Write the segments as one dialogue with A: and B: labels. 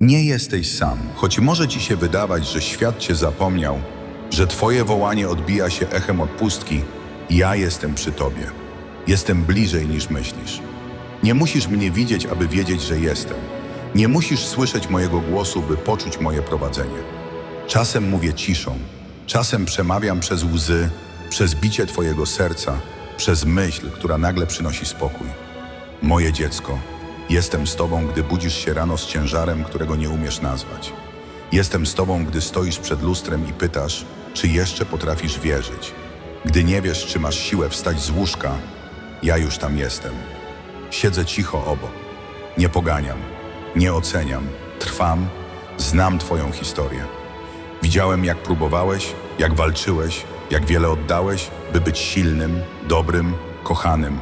A: Nie jesteś sam, choć może ci się wydawać, że świat cię zapomniał, że twoje wołanie odbija się echem od pustki. Ja jestem przy tobie. Jestem bliżej niż myślisz. Nie musisz mnie widzieć, aby wiedzieć, że jestem. Nie musisz słyszeć mojego głosu, by poczuć moje prowadzenie. Czasem mówię ciszą, czasem przemawiam przez łzy, przez bicie twojego serca, przez myśl, która nagle przynosi spokój. Moje dziecko, jestem z Tobą, gdy budzisz się rano z ciężarem, którego nie umiesz nazwać. Jestem z Tobą, gdy stoisz przed lustrem i pytasz, czy jeszcze potrafisz wierzyć. Gdy nie wiesz, czy masz siłę wstać z łóżka, ja już tam jestem. Siedzę cicho obok. Nie poganiam, nie oceniam, trwam, znam Twoją historię. Widziałem, jak próbowałeś, jak walczyłeś, jak wiele oddałeś, by być silnym, dobrym, kochanym.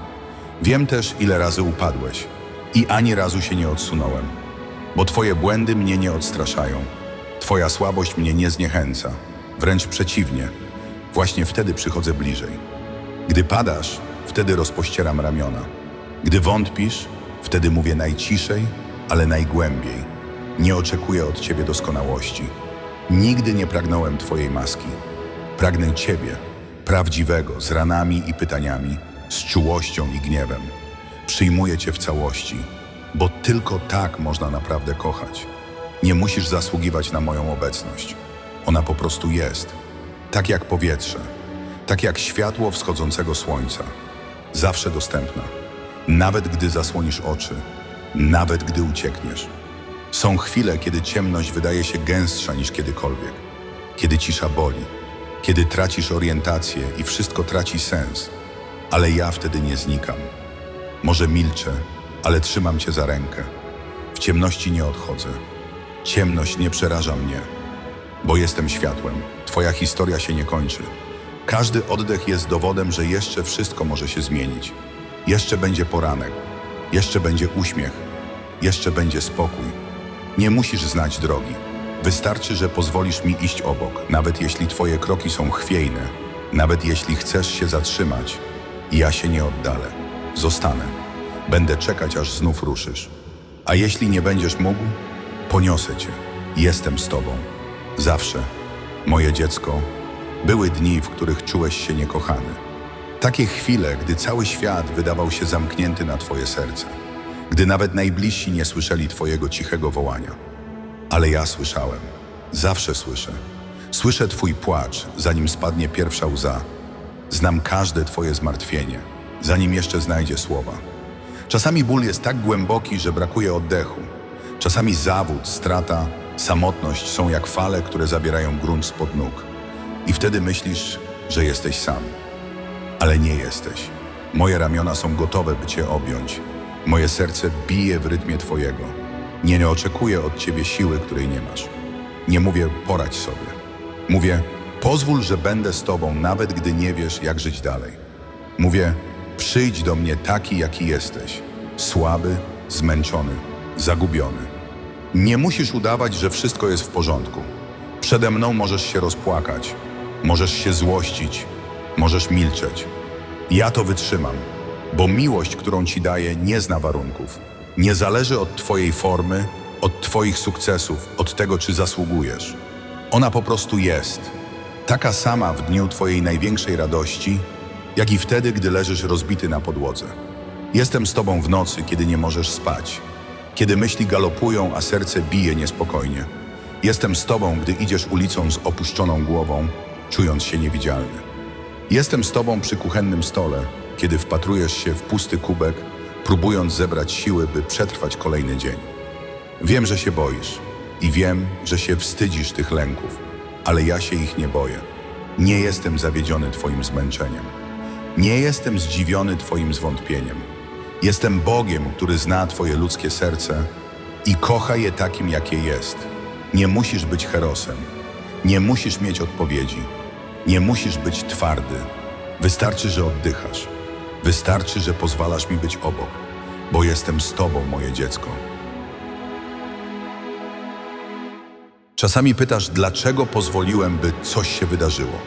A: Wiem też, ile razy upadłeś i ani razu się nie odsunąłem, bo Twoje błędy mnie nie odstraszają. Twoja słabość mnie nie zniechęca, wręcz przeciwnie. Właśnie wtedy przychodzę bliżej. Gdy padasz, wtedy rozpościeram ramiona. Gdy wątpisz, wtedy mówię najciszej, ale najgłębiej. Nie oczekuję od Ciebie doskonałości. Nigdy nie pragnąłem Twojej maski. Pragnę Ciebie, prawdziwego, z ranami i pytaniami, z czułością i gniewem. Przyjmuję Cię w całości, bo tylko tak można naprawdę kochać. Nie musisz zasługiwać na moją obecność. Ona po prostu jest. Tak jak powietrze, tak jak światło wschodzącego słońca. Zawsze dostępna. Nawet gdy zasłonisz oczy, nawet gdy uciekniesz. Są chwile, kiedy ciemność wydaje się gęstsza niż kiedykolwiek, kiedy cisza boli, kiedy tracisz orientację i wszystko traci sens, ale ja wtedy nie znikam. Może milczę, ale trzymam cię za rękę. W ciemności nie odchodzę. Ciemność nie przeraża mnie, bo jestem światłem. Twoja historia się nie kończy. Każdy oddech jest dowodem, że jeszcze wszystko może się zmienić. Jeszcze będzie poranek, jeszcze będzie uśmiech, jeszcze będzie spokój. Nie musisz znać drogi. Wystarczy, że pozwolisz mi iść obok, nawet jeśli twoje kroki są chwiejne, nawet jeśli chcesz się zatrzymać. Ja się nie oddalę. Zostanę. Będę czekać, aż znów ruszysz. A jeśli nie będziesz mógł, poniosę cię. Jestem z tobą. Zawsze. Moje dziecko, były dni, w których czułeś się niekochany. Takie chwile, gdy cały świat wydawał się zamknięty na twoje serce. Gdy nawet najbliżsi nie słyszeli twojego cichego wołania. Ale ja słyszałem. Zawsze słyszę. Słyszę twój płacz, zanim spadnie pierwsza łza. Znam każde twoje zmartwienie, zanim jeszcze znajdzie słowa. Czasami ból jest tak głęboki, że brakuje oddechu. Czasami zawód, strata, samotność są jak fale, które zabierają grunt spod nóg. I wtedy myślisz, że jesteś sam. Ale nie jesteś. Moje ramiona są gotowe, by cię objąć. Moje serce bije w rytmie twojego. Nie, nie oczekuję od ciebie siły, której nie masz. Nie mówię poradź sobie. Mówię pozwól, że będę z tobą, nawet gdy nie wiesz, jak żyć dalej. Mówię przyjdź do mnie taki, jaki jesteś. Słaby, zmęczony, zagubiony. Nie musisz udawać, że wszystko jest w porządku. Przede mną możesz się rozpłakać, możesz się złościć, możesz milczeć. Ja to wytrzymam, bo miłość, którą ci daję, nie zna warunków. Nie zależy od twojej formy, od twoich sukcesów, od tego, czy zasługujesz. Ona po prostu jest. Taka sama w dniu twojej największej radości, jak i wtedy, gdy leżysz rozbity na podłodze. Jestem z tobą w nocy, kiedy nie możesz spać, kiedy myśli galopują, a serce bije niespokojnie. Jestem z tobą, gdy idziesz ulicą z opuszczoną głową, czując się niewidzialny. Jestem z tobą przy kuchennym stole, kiedy wpatrujesz się w pusty kubek, próbując zebrać siły, by przetrwać kolejny dzień. Wiem, że się boisz i wiem, że się wstydzisz tych lęków, ale ja się ich nie boję. Nie jestem zawiedziony Twoim zmęczeniem. Nie jestem zdziwiony Twoim zwątpieniem. Jestem Bogiem, który zna Twoje ludzkie serce i kocha je takim, jakie jest. Nie musisz być herosem. Nie musisz mieć odpowiedzi. Nie musisz być twardy. Wystarczy, że oddychasz. Wystarczy, że pozwalasz mi być obok, bo jestem z Tobą, moje dziecko. Czasami pytasz, dlaczego pozwoliłem, by coś się wydarzyło?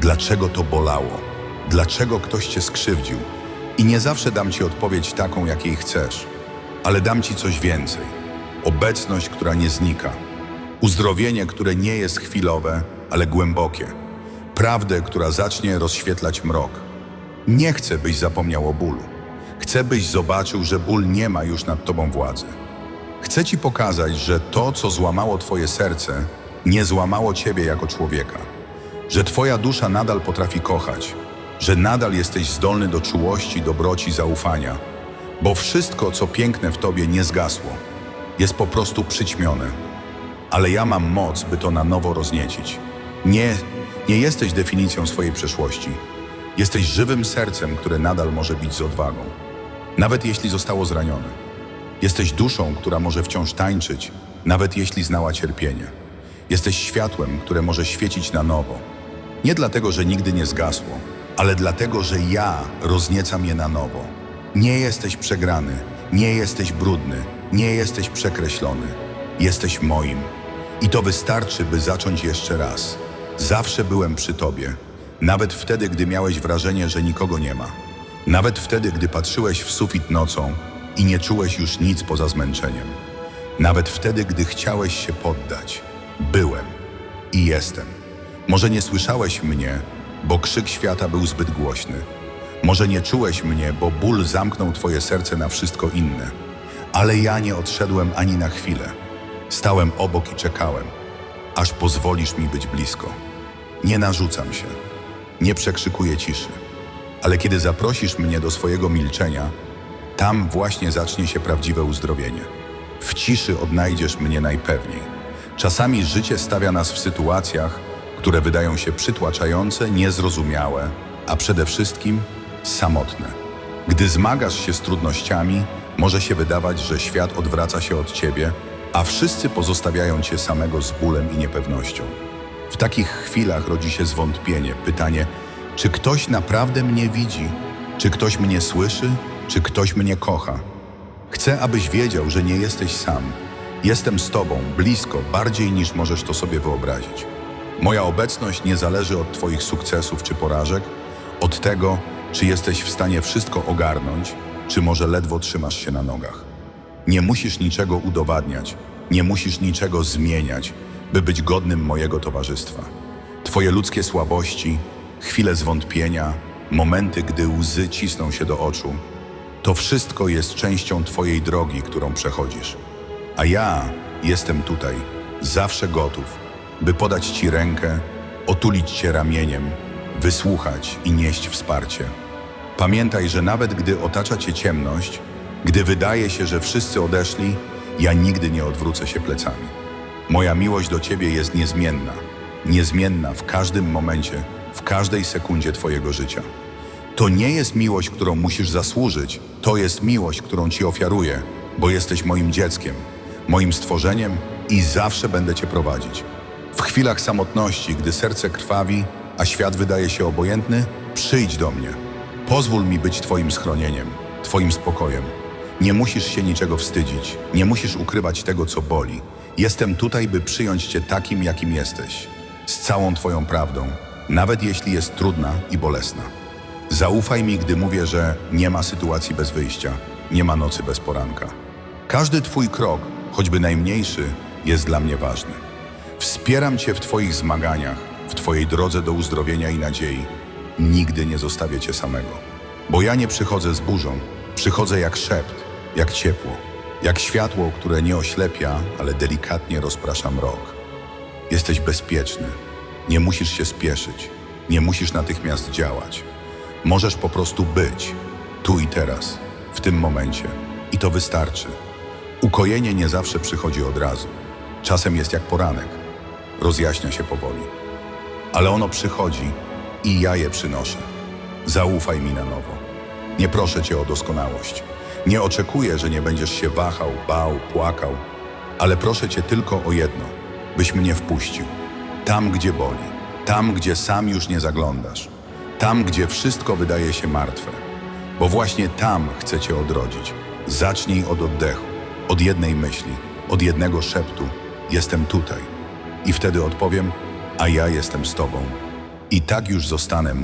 A: Dlaczego to bolało? Dlaczego ktoś cię skrzywdził? I nie zawsze dam ci odpowiedź taką, jakiej chcesz, ale dam ci coś więcej. obecność, która nie znika, uzdrowienie, które nie jest chwilowe, ale głębokie, prawdę, która zacznie rozświetlać mrok. Nie chcę, byś zapomniał o bólu. Chcę, byś zobaczył, że ból nie ma już nad tobą władzy. Chcę ci pokazać, że to, co złamało twoje serce, nie złamało ciebie jako człowieka. Że twoja dusza nadal potrafi kochać, że nadal jesteś zdolny do czułości, dobroci, zaufania, bo wszystko, co piękne w tobie, nie zgasło. Jest po prostu przyćmione. Ale ja mam moc, by to na nowo rozniecić. Nie, nie jesteś definicją swojej przeszłości. Jesteś żywym sercem, które nadal może bić z odwagą. Nawet jeśli zostało zranione. Jesteś duszą, która może wciąż tańczyć, nawet jeśli znała cierpienie. Jesteś światłem, które może świecić na nowo. Nie dlatego, że nigdy nie zgasło, ale dlatego, że ja rozniecam je na nowo. Nie jesteś przegrany, nie jesteś brudny, nie jesteś przekreślony. Jesteś moim. I to wystarczy, by zacząć jeszcze raz. Zawsze byłem przy tobie, nawet wtedy, gdy miałeś wrażenie, że nikogo nie ma. Nawet wtedy, gdy patrzyłeś w sufit nocą i nie czułeś już nic poza zmęczeniem. Nawet wtedy, gdy chciałeś się poddać. Byłem i jestem. Może nie słyszałeś mnie, bo krzyk świata był zbyt głośny. Może nie czułeś mnie, bo ból zamknął twoje serce na wszystko inne. Ale ja nie odszedłem ani na chwilę. Stałem obok i czekałem, aż pozwolisz mi być blisko. Nie narzucam się, nie przekrzykuję ciszy, ale kiedy zaprosisz mnie do swojego milczenia, tam właśnie zacznie się prawdziwe uzdrowienie. W ciszy odnajdziesz mnie najpewniej. Czasami życie stawia nas w sytuacjach, które wydają się przytłaczające, niezrozumiałe, a przede wszystkim samotne. Gdy zmagasz się z trudnościami, może się wydawać, że świat odwraca się od ciebie, a wszyscy pozostawiają cię samego z bólem i niepewnością. W takich chwilach rodzi się zwątpienie, pytanie, czy ktoś naprawdę mnie widzi, czy ktoś mnie słyszy, czy ktoś mnie kocha. Chcę, abyś wiedział, że nie jesteś sam. Jestem z Tobą, blisko, bardziej niż możesz to sobie wyobrazić. Moja obecność nie zależy od Twoich sukcesów czy porażek, od tego, czy jesteś w stanie wszystko ogarnąć, czy może ledwo trzymasz się na nogach. Nie musisz niczego udowadniać, nie musisz niczego zmieniać, by być godnym mojego towarzystwa. Twoje ludzkie słabości, chwile zwątpienia, momenty, gdy łzy cisną się do oczu, to wszystko jest częścią Twojej drogi, którą przechodzisz. A ja jestem tutaj, zawsze gotów, by podać Ci rękę, otulić Cię ramieniem, wysłuchać i nieść wsparcie. Pamiętaj, że nawet gdy otacza Cię ciemność, gdy wydaje się, że wszyscy odeszli, ja nigdy nie odwrócę się plecami. Moja miłość do Ciebie jest niezmienna, niezmienna w każdym momencie, w każdej sekundzie Twojego życia. To nie jest miłość, którą musisz zasłużyć, to jest miłość, którą Ci ofiaruję, bo jesteś moim dzieckiem, moim stworzeniem i zawsze będę Cię prowadzić. W chwilach samotności, gdy serce krwawi, a świat wydaje się obojętny, przyjdź do mnie. Pozwól mi być Twoim schronieniem, Twoim spokojem. Nie musisz się niczego wstydzić, nie musisz ukrywać tego, co boli. Jestem tutaj, by przyjąć Cię takim, jakim jesteś, z całą Twoją prawdą, nawet jeśli jest trudna i bolesna. Zaufaj mi, gdy mówię, że nie ma sytuacji bez wyjścia, nie ma nocy bez poranka. Każdy Twój krok, choćby najmniejszy, jest dla mnie ważny. Wspieram Cię w Twoich zmaganiach, w Twojej drodze do uzdrowienia i nadziei. Nigdy nie zostawię Cię samego. Bo ja nie przychodzę z burzą, przychodzę jak szept, jak ciepło, jak światło, które nie oślepia, ale delikatnie rozprasza mrok. Jesteś bezpieczny. Nie musisz się spieszyć. Nie musisz natychmiast działać. Możesz po prostu być, tu i teraz, w tym momencie. I to wystarczy. Ukojenie nie zawsze przychodzi od razu. Czasem jest jak poranek. Rozjaśnia się powoli. Ale ono przychodzi i ja je przynoszę. Zaufaj mi na nowo. Nie proszę cię o doskonałość. Nie oczekuję, że nie będziesz się wahał, bał, płakał, ale proszę cię tylko o jedno, byś mnie wpuścił. Tam, gdzie boli, tam, gdzie sam już nie zaglądasz, tam, gdzie wszystko wydaje się martwe. Bo właśnie tam chcę cię odrodzić. Zacznij od oddechu, od jednej myśli, od jednego szeptu. Jestem tutaj. I wtedy odpowiem, a ja jestem z tobą. I tak już zostanę